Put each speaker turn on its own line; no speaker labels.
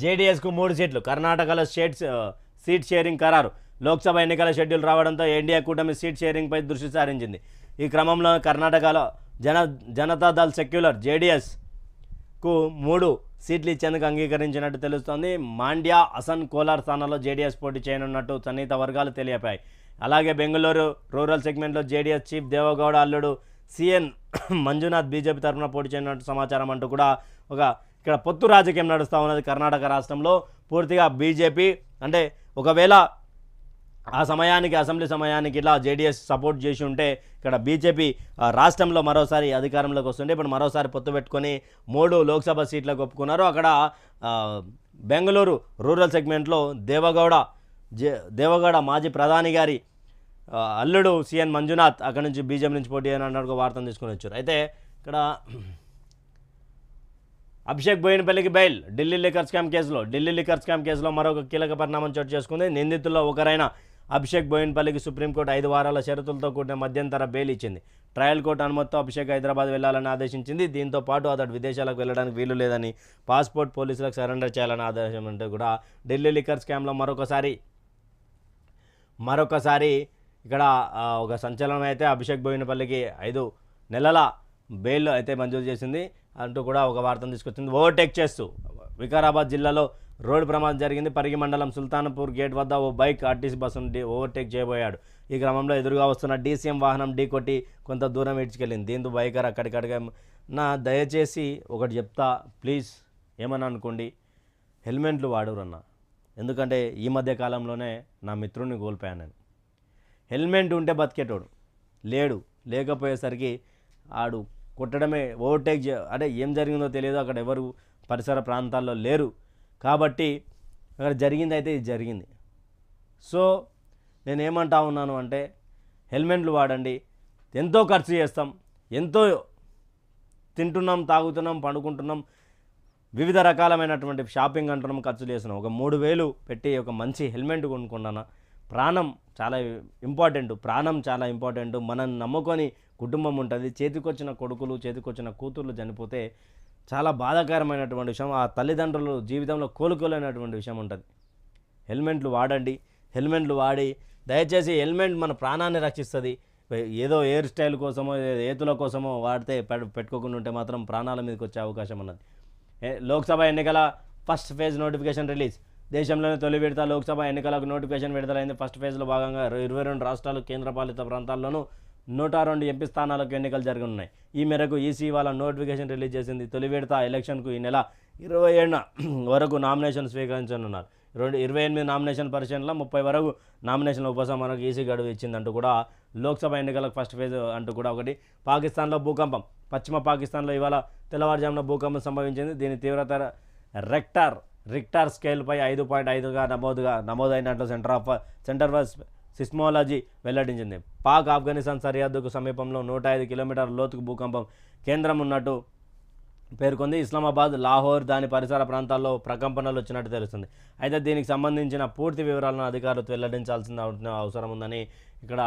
జేడీఎస్కు మూడు సీట్లు కర్ణాటకలో స్టేట్ సీట్ షేరింగ్ ఖరారు. లోక్సభ ఎన్నికల షెడ్యూల్ రావడంతో ఎన్డీఏ కూటమి సీట్ షేరింగ్పై దృష్టి సారించింది. ఈ క్రమంలో కర్ణాటకలో జన జనతాదళ్ సెక్యులర్ జేడీఎస్కు మూడు సీట్లు ఇచ్చేందుకు అంగీకరించినట్టు తెలుస్తోంది. మాండ్యా అసన్ కోలార్ స్థానాల్లో జేడీఎస్ పోటీ చేయనున్నట్టు సన్నిహిత వర్గాలు తెలిపాయి అలాగే బెంగళూరు రూరల్ సెగ్మెంట్లో జేడీఎస్ చీఫ్ దేవగౌడ అల్లుడు సిఎన్ మంజునాథ్ బీజేపీ తరఫున పోటీ చేయనున్నట్టు సమాచారం అంటూ కూడా ఒక ఇక్కడ పొత్తు రాజకీయం నడుస్తూ ఉన్నది కర్ణాటక రాష్ట్రంలో. పూర్తిగా బీజేపీ అంటే ఒకవేళ ఆ సమయానికి అసెంబ్లీ సమయానికి ఇలా జేడీఎస్ సపోర్ట్ చేసి ఉంటే ఇక్కడ బీజేపీ రాష్ట్రంలో మరోసారి అధికారంలోకి వస్తుంటే ఇప్పుడు మరోసారి పొత్తు పెట్టుకొని మూడు లోక్సభ సీట్లకు ఒప్పుకున్నారు. అక్కడ బెంగళూరు రూరల్ సెగ్మెంట్లో దేవగౌడ జే దేవగౌడ మాజీ ప్రధాని గారి అల్లుడు సిఎన్ మంజునాథ్ అక్కడ నుంచి బీజేపీ నుంచి పోటీ అని అన్నట్టుగా వార్తను తీసుకొని వచ్చారు. అయితే ఇక్కడ అభిషేక్ బోయినపల్లికి బెయిల్. ఢిల్లీ లిక్కర్ స్కామ్ కేసులో. ఢిల్లీ లిక్కర్ స్కామ్ కేసులో మరొక కీలక పరిణామం చోటు చేసుకుంది. నిందితుల్లో ఒకరైన అభిషేక్ బోయినపల్లికి సుప్రీంకోర్టు ఐదు వారాల షరతులతో కూడిన మధ్యంతర బెయిల్ ఇచ్చింది. ట్రయల్ కోర్టు అనుమతితో అభిషేక్ హైదరాబాద్ వెళ్ళాలని ఆదేశించింది. దీంతో పాటు అతడు విదేశాలకు వెళ్ళడానికి వీలు లేదని పాస్పోర్ట్ పోలీసులకు సరెండర్ చేయాలని ఆదేశం అంటే కూడా ఢిల్లీ లిక్కర్ స్కామ్లో మరొకసారి మరొకసారి ఇక్కడ ఒక సంచలనం అయితే అభిషేక్ బోయినపల్లికి ఐదు నెలల బెయిల్ అయితే మంజూరు చేసింది. అంటూ కూడా ఒక వార్తను తీసుకొచ్చింది. ఓవర్టేక్ చేస్తూ వికారాబాద్ జిల్లాలో రోడ్డు ప్రమాదం జరిగింది. పరిగి మండలం సుల్తాన్పూర్ గేట్ వద్ద ఓ బైక్ ఆర్టీసీ బస్సును డి- ఓవర్టేక్ చేయబోయాడు. ఈ క్రమంలో ఎదురుగా వస్తున్న డీసీఎం వాహనం ఢీకొట్టి కొంత దూరం ఇడ్చుకెళ్ళింది దీంతో బైకర్ అక్కడికడిగా నా దయచేసి ఒకటి చెప్తా ప్లీజ్ ఏమని అనుకోండి హెల్మెట్లు వాడురన్న. ఎందుకంటే ఈ మధ్య కాలంలోనే నా మిత్రుడిని కోల్పోయాను నేను. హెల్మెట్ ఉంటే బతికేటోడు. లేడు. లేకపోయేసరికి ఆడు కొట్టడమే ఓవర్టేక్ అదే అంటే ఏం జరిగిందో తెలియదు అక్కడ ఎవరు పరిసర ప్రాంతాల్లో లేరు. కాబట్టి అక్కడ జరిగింది అయితే ఇది జరిగింది. సో నేను ఏమంటా ఉన్నాను అంటే హెల్మెట్లు వాడండి ఎంతో ఖర్చు చేస్తాం ఎంతో తింటున్నాం తాగుతున్నాం పండుకుంటున్నాం వివిధ రకాలమైనటువంటి షాపింగ్ అంటున్నాం ఖర్చు చేస్తున్నాం. ఒక మూడు వేలు పెట్టి ఒక మంచి హెల్మెట్ కొనుక్కున్నాను ప్రాణం చాలా ఇంపార్టెంట్ ప్రాణం చాలా ఇంపార్టెంట్. మనం నమ్ముకొని కుటుంబం ఉంటుంది. చేతికొచ్చిన కొడుకులు చేతికొచ్చిన కూతుర్లు చనిపోతే చాలా బాధాకరమైనటువంటి విషయం. ఆ తల్లిదండ్రులు జీవితంలో కోలుకోలేనటువంటి విషయం ఉంటుంది. హెల్మెట్లు వాడండి. హెల్మెట్లు వాడి దయచేసి హెల్మెట్ మన ప్రాణాన్ని రక్షిస్తుంది. ఏదో హెయిర్ స్టైల్ కోసమో ఏతుల కోసమో వాడితే పె పెట్టుకోకుండా ఉంటే మాత్రం ప్రాణాల మీదకి వచ్చే అవకాశం ఉన్నది. లోక్సభ ఎన్నికల ఫస్ట్ ఫేజ్ నోటిఫికేషన్ రిలీజ్. దేశంలోనే తొలి విడత లోక్సభ ఎన్నికలకు నోటిఫికేషన్ విడుదలైంది. ఫస్ట్ ఫేజ్లో భాగంగా ఇరవై రెండు రాష్ట్రాలు కేంద్రపాలిత ప్రాంతాల్లోనూ నూట రెండు ఎంపీ స్థానాలకు ఎన్నికలు జరగనున్నాయి. ఈ మేరకు ఈసీ వాళ్ళ నోటిఫికేషన్ రిలీజ్ చేసింది. తొలి విడత ఎలక్షన్కు ఈ నెల ఇరవై ఏడున వరకు నామినేషన్ స్వీకరించనున్నారు. రెండు ఇరవై ఎనిమిది నామినేషన్ పరిశీలనలో ముప్పై వరకు నామినేషన్ ఉపసంహరణకు ఈసీ గడువు ఇచ్చిందంటూ కూడా లోక్సభ ఎన్నికలకు ఫస్ట్ ఫేజ్ అంటూ కూడా ఒకటి. పాకిస్తాన్లో భూకంపం. పశ్చిమ పాకిస్తాన్లో ఇవాళ తెల్లవారుజామున భూకంపం సంభవించింది. దీని తీవ్రత రెక్టార్ రిక్టార్ స్కేల్పై ఐదు పాయింట్ ఐదుగా నమోదుగా నమోదైనట్లు centre of centre for seismology వెల్లడించింది. పాక్ ఆఫ్ఘనిస్తాన్ సరిహద్దుకు సమీపంలో నూట ఐదు కిలోమీటర్ల లోతుకు భూకంపం కేంద్రం ఉన్నట్టు పేర్కొంది. ఇస్లామాబాద్ లాహోర్ దాని పరిసర ప్రాంతాల్లో ప్రకంపనలు వచ్చినట్టు తెలుస్తుంది. అయితే దీనికి సంబంధించిన పూర్తి వివరాలను అధికారులు వెల్లడించాల్సిన అవసరం ఉందని ఇక్కడ